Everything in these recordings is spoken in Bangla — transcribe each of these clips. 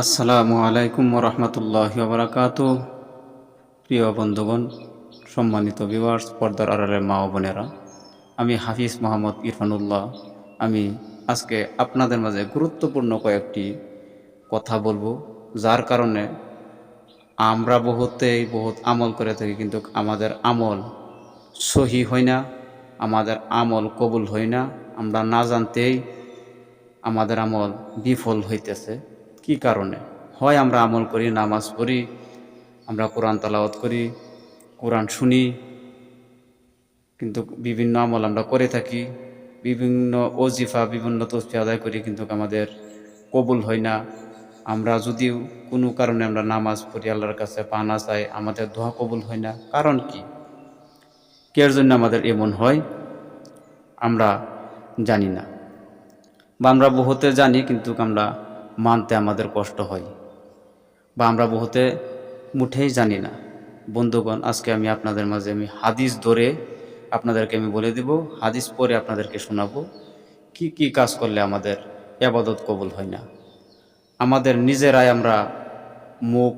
আসসালামু আলাইকুম রহমতুল্লাহ বারাকাত প্রিয় বন্ধুগণ, সম্মানিত বিভার্স পর্দার আড়ালের মা ও বোনেরা, আমি হাফিজ মোহাম্মদ ইরফানুল্লাহ। আমি আজকে আপনাদের মাঝে গুরুত্বপূর্ণ কয়েকটি কথা বলব, যার কারণে আমরা বহুতেই বহুত আমল করে থাকি, কিন্তু আমাদের আমল সহি হয় না, আমাদের আমল কবুল হয় না। আমরা না জানতেই আমাদের আমল বিফল হইতেছে। কি কারণে? হয় আমরা আমল করি, নামাজ পড়ি, আমরা কোরআন তালাওয়াত করি, কোরআন শুনি, কিন্তু বিভিন্ন আমল আমরা করে থাকি, বিভিন্ন অজিফা বিভিন্ন তসফি আদায় করি কিন্তু আমাদের কবুল হয় না। আমরা যদিও কোনো কারণে আমরা নামাজ পড়ি, আল্লাহর কাছে পানা চাই, আমাদের দোয়া কবুল হয় না। কারণ কি? কের জন্য আমাদের এমন হয়? আমরা জানি না। বা আমরা বহুতে জানি কিন্তু আমরা মানতে আমাদের কষ্ট হয়। বা আমরা বহুতে মুঠেই জানি না। বন্ধুগণ, আজকে আমি আপনাদের মাঝে আমি হাদিস ধরে আপনাদেরকে আমি বলে দিব। হাদিস পরে আপনাদেরকে শোনাবো। কি কি কাজ করলে আমাদের আবাদত কবুল হয় না? আমাদের নিজেরাই আমরা মুখ,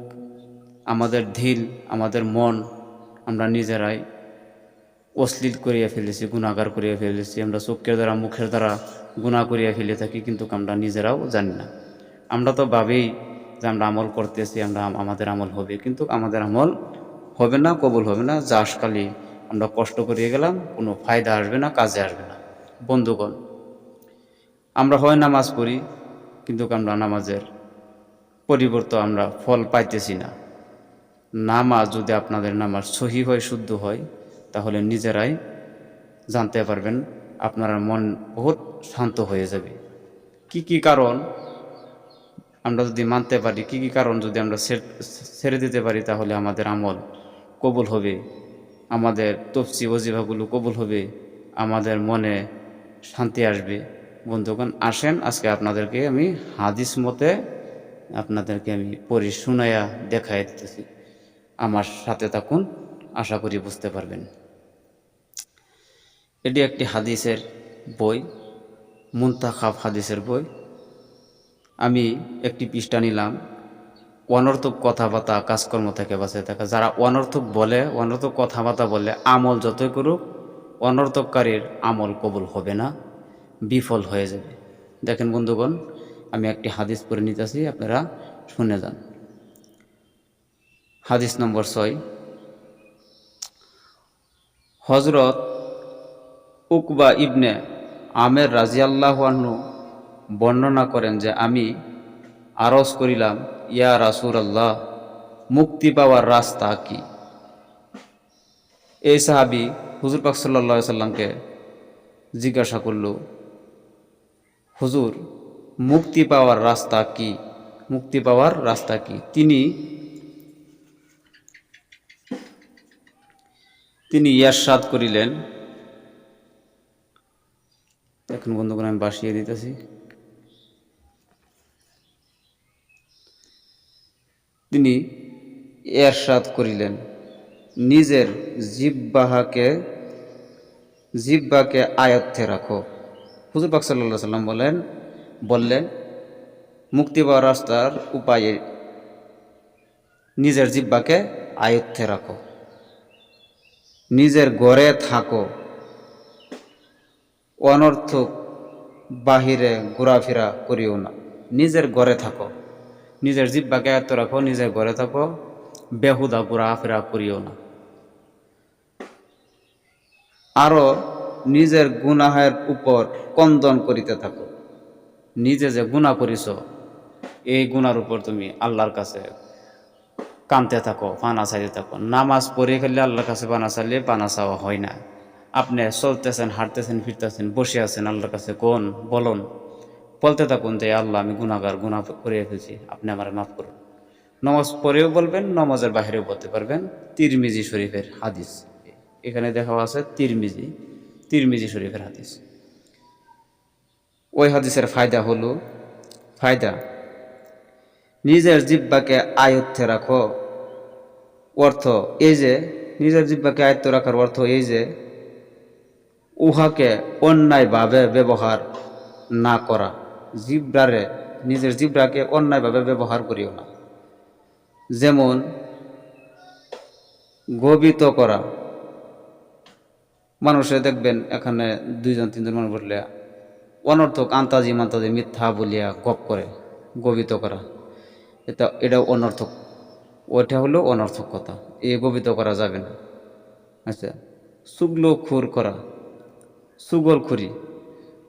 আমাদের ধিল আমাদের মন আমরা নিজেরাই অশ্লীল করিয়া ফেলেছি গুণাগার করিয়া ফেলেছি। আমরা চোখের দ্বারা, মুখের দ্বারা গুণা করিয়া ফেলে থাকি, কিন্তু আমরা নিজেরাও জানি না। আমরা তো ভাবেই যে আমরা আমল করতেছি, আমরা আমাদের আমল হবে। কিন্তু আমাদের আমল হবে না, কবুল হবে না। যাস খালি আমরা কষ্ট করিয়ে গেলাম, কোনো ফায়দা আসবে না, কাজে আসবে না। বন্ধুগণ, আমরা হয় নামাজ পড়ি, কিন্তু আমরা নামাজের পরিবর্তে আমরা ফল পাইতেছি না। নামাজ যদি আপনাদের নামাজ সহি হয়, শুদ্ধ হয়, তাহলে নিজেরাই জানতে পারবেন, আপনার মন বহুত শান্ত হয়ে যাবে। কি কি কারণ? আমরা যদি মানতে পারি, কি কি কারণ যদি আমরা ছেড়ে দিতে পারি তাহলে আমাদের আমল কবুল হবে, আমাদের তফসি ওজিভাগুলো কবুল হবে, আমাদের মনে শান্তি আসবে। বন্ধুগণ, আসেন, আজকে আপনাদেরকে আমি হাদিস মতে আপনাদেরকে আমি পড়ি শুনাইয়া দেখাই দিতেছি। আমার সাথে থাকুন, আশা করি বুঝতে পারবেন। এটি একটি হাদিসের বই, মুন্তাখাব হাদিসের বই। আমি একটি পৃষ্ঠা নিলাম। অনর্থক কথাবার্তা কাজকর্ম থেকে বাঁচে থাকা। যারা অনর্থক বলে, অনর্থক কথাবার্তা বলে আমল যতই করুক, অনর্থককারীর আমল কবুল হবে না, বিফল হয়ে যাবে। দেখেন বন্ধুগণ, আমি একটি হাদিস পড়ে নিতেছি, আপনারা শুনে যান। হাদিস নম্বর ছয়। হজরত উকবা ইবনে আমের রাজিয়াল্লাহ আহ্ন বর্ণনা করেন যে আমি আরজ করিলাম, ইয়া রাসুর আল্লাহ মুক্তি পাওয়ার রাস্তা কি? এই সাহাবি হুজুর পাক সাল্লা সাল্লামকে জিজ্ঞাসা করল, হুজুর, মুক্তি পাওয়ার রাস্তা কি? মুক্তি পাওয়ার রাস্তা কি? তিনি তিনি ইয়ারশাদ করিলেন। এখন বন্ধুগণ, আমি বাসিয়ে দিতেছি। তিনি এরশাদ করিলেন। নিজের জিব্বাহাকে জিব্বাকে আয়ত্তে রাখো। হুজুর পাক সাল্লাহ সাল্লাম বলেন, বললেন, মুক্তি পাওয়ার রাস্তার উপায়ে নিজের জিব্বাকে আয়ত্তে রাখো। নিজের ঘরে থাকো। অনর্থক বাহিরে ঘোরাফেরা করিও না। নিজের ঘরে থাকো। নিজের জিব্বাকে আয়ত্ত রাখো, নিজের ঘরে থাকো। বেহুদা ঘোরাফেরা করিও না। আরও নিজের গুনাহের উপর কন্দন করিতে থাকো। নিজে যে গুণা করিছ, এই গুনার উপর তুমি আল্লাহর কাছে কানতে থাকো, পানা চাইতে থাকো। নামাজ পড়ে খেলে আল্লাহর কাছে পানা চাইলে পানা চাওয়া হয় না। আপনি চলতেছেন, হাঁটতেছেন, ফিরতেছেন, বসে আছেন, আল্লাহর কাছে কোন বলুন? বলতে থাকুন যে, আল্লাহ, আমি গুণাগার গুণা করে ফেলছি। আপনি আমার মাফ করুন। নমাজ পরেও বলবেন, নমাজের বাহিরেও বলতে পারবেন। তিরমিজি শরীফের হাদিস। এখানে দেখা আছে তিরমিজি তিরমিজি শরীফের হাদিস। ওই হাদিসের ফায়দা হলো, ফায়দা, নিজের জিব্বাকে আয়ত্তে রাখো। অর্থ এই যে, নিজের জিব্বাকে আয়ত্ত রাখার অর্থ এই যে, উহাকে অন্যায়ভাবে ব্যবহার না করা। জিব্রারে, নিজের জিব্রাকে অন্যায়ভাবে ব্যবহার করিও না। যেমন, গবিত করা। মানুষে দেখবেন এখানে দুইজন, তিনজন মানুষ বললে, অনর্থক আন্তাজি মান্তাজি মিথ্যা বলিয়া গপ করে, গবিত করা। এটা এটা অনর্থক। ওইটা হলো অনর্থক কথা এ গবিত করা যাবে না। আচ্ছা সুগলো খুর করা। সুগল খুরি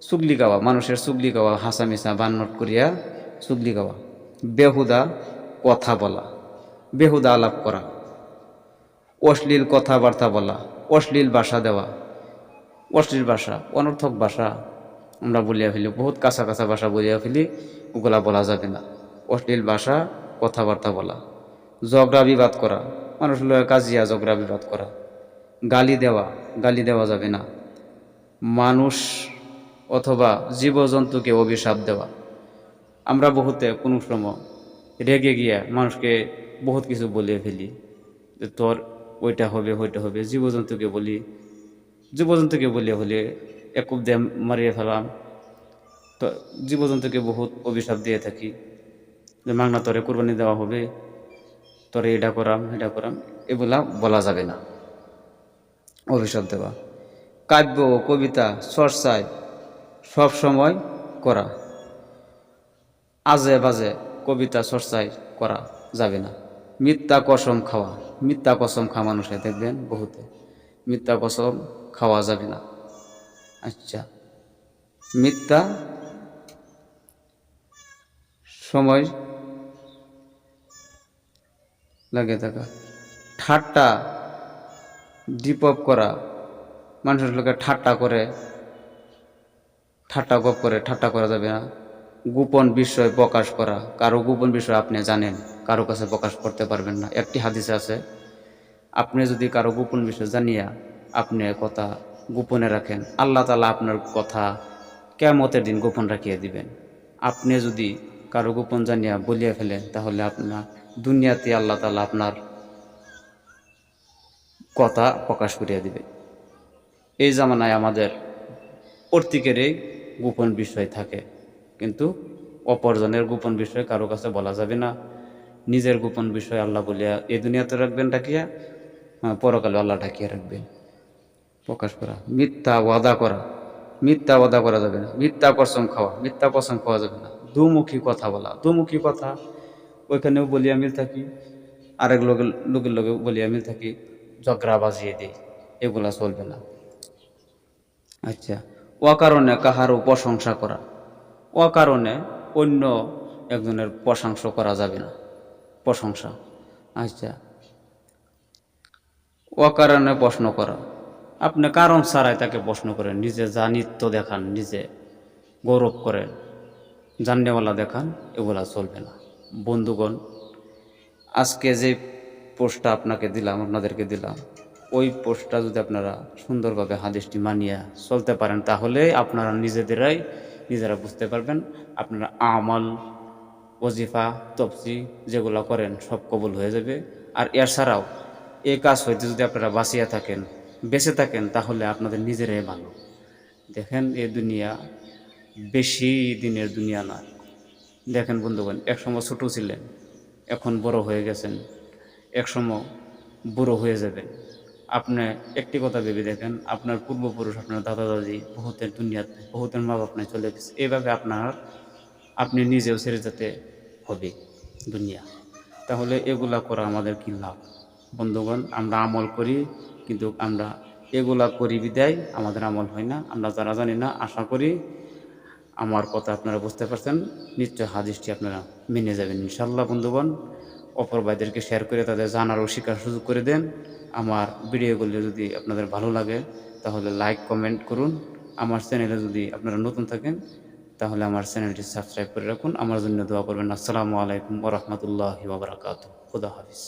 সুগলি গাওয়া, মানুষের সুগলি গাওয়া, হাসামিসা বান্নট করিয়া সুগলি গাওয়া। বেহুদা কথা বলা, বেহুদা আলাপ করা। অশ্লীল কথাবার্তা বলা, অশ্লীল ভাষা দেওয়া। অশ্লীল ভাষা, অনর্থক ভাষা আমরা বলিয়া ফেলি, বহুত কাঁচা কাঁচা ভাষা বলিয়া ফেলি, ওগুলা বলা যাবে না। অশ্লীল ভাষা, কথাবার্তা বলা। ঝগড়া বিবাদ করা, মানুষ কাজিয়া ঝগড়া বিবাদ করা। গালি দেওয়া গালি দেওয়া যাবে না। মানুষ অথবা জীবজন্তুকে অভিশাপ দেওয়া। আমরা বহুতে কোনো সময় রেগে গিয়া মানুষকে বহুত কিছু বলিয়ে ফেলি যে তোর ওইটা হবে ওইটা হবে। জীবজন্তুকে বলি, জীবজন্তুকে বলিয়া হলে একুব দিয়ে মারিয়ে ফেলাম। তো জীবজন্তুকে বহুত অভিশাপ দিয়ে থাকি যে মাংনা তরে কোরবানি দেওয়া হবে, তরে এটা করাম এটা করাম। এগুলা বলা যাবে না। অভিশাপ দেওয়া। কাব্য, কবিতা, চর্চায় সব সময় করা। আজে বাজে কবিতা চর্চায় করা যাবে না। মিথ্যা কসম খাওয়া, মিথ্যা কসম খাওয়া মানুষে, দেখবেন বহুতে। মিথ্যা কসম খাওয়া যাবে না। আচ্ছা মিথ্যা সময় লাগে থাকা। ঠাট্টা ডিপপ করা, মানুষের লোকে ঠাট্টা করে ঠাট্টা গপ করে, ঠাট্টা করা যাবে না। গোপন বিষয় প্রকাশ করা। কারও গোপন বিষয় আপনি জানেন, কারও কাছে প্রকাশ করতে পারবেন না। একটি হাদিসে আছে, আপনি যদি কারও গোপন বিষয় জানিয়া আপনি কথা গোপনে রাখেন, আল্লাহ তালা আপনার কথা কেমতের দিন গোপন রাখিয়ে দিবেন। আপনি যদি কারও গোপন জানিয়া বলিয়া ফেলেন, তাহলে আপনার দুনিয়াতে আল্লাহ তালা আপনার কথা প্রকাশ করিয়া দিবে এই জামানায় আমাদের প্রত্যেকেরই গোপন বিষয় থাকে। কিন্তু অপরজনের গোপন বিষয় কারও কাছে বলা যাবে না। নিজের গোপন বিষয় আল্লাহ বলিয়া এই দুনিয়াতে রাখবেন ডাকিয়া আহ, পরকালে আল্লাহ ডাকিয়া রাখবেন। প্রকাশ করা। মিথ্যা ওয়াদা করা। মিথ্যা ওয়াদা করা যাবে না। মিথ্যা কসম খাওয়া। মিথ্যা কসম খাওয়া যাবে না। দুমুখী কথা বলা। দুমুখী কথা ওইখানেও বলিয়া মিল থাকি। আরেক লোকের লোকের লোকে বলিয়া মিল থাকি। ঝগড়া বাজিয়ে দিই। এগুলা চলবে না। আচ্ছা। অকারণে কাহারও প্রশংসা করা। অকারণে অন্য একজনের প্রশংসা করা যাবে না। প্রশংসা। আচ্ছা। অকারণে প্রশ্ন করা। আপনি কারণ ছাড়াই তাকে প্রশ্ন করেন, নিজে জানিত্ব দেখান, নিজে গৌরব করেন জাননেওয়ালা দেখান, এগুলা চলবে না। বন্ধুগণ, আজকে যে পোস্টটা আপনাকে দিলাম, আপনাদেরকে দিলাম ওই পোস্টটা যদি আপনারা সুন্দরভাবে হাদিসটি মানিয়া চলতে পারেন, তাহলে আপনারা নিজেদেরাই নিজেরা বুঝতে পারবেন আপনারা আমল, ওজিফা তপসি যেগুলো করেন সব কবুল হয়ে যাবে। আর এছাড়াও এই কাজ হইতে যদি আপনারা বাঁচিয়ে থাকেন, বেঁচে থাকেন, তাহলে আপনাদের নিজেরাই ভালো। দেখেন এই দুনিয়া বেশি দিনের দুনিয়া না। দেখেন বন্ধুগণ একসময় ছোট ছিলেন, এখন বড় হয়ে গেছেন একসময় বুড়ো হয়ে যাবেন। আপনি একটি কথা ভেবে দেখেন, আপনার পূর্বপুরুষ, আপনার দাদা দাদি বহুতের দুনিয়াতে বহুতের মা বাপ নাই চলে গেছে। এইভাবে আপনার, আপনি নিজেও ছেড়ে যেতে হবে দুনিয়া। তাহলে এগুলা করা আমাদের কি লাভ? বন্ধুগণ, আমরা আমল করি, কিন্তু আমরা এগুলা করি বিদায়, আমাদের আমল হয় না। আমরা যারা জানি না, আশা করি আমার কথা আপনারা বুঝতে পারছেন। নিশ্চয় হাদিসটি আপনারা মেনে যাবেন। ইনশাল্লাহ বন্ধুগণ অপর ভাইদেরকে শেয়ার করে তাদের জানার ও শেখার সুযোগ করে দেন। আমার ভিডিওগুলি যদি আপনাদের ভালো লাগে, তাহলে লাইক কমেন্ট করুন। আমার চ্যানেলে যদি আপনারা নতুন থাকেন, তাহলে আমার চ্যানেলটি সাবস্ক্রাইব করে রাখুন। আমার জন্য দোয়া করবেন। আসসালামু আলাইকুম ওরহমতুল্লাহ ওবরাকাত খুদা হাফিজ।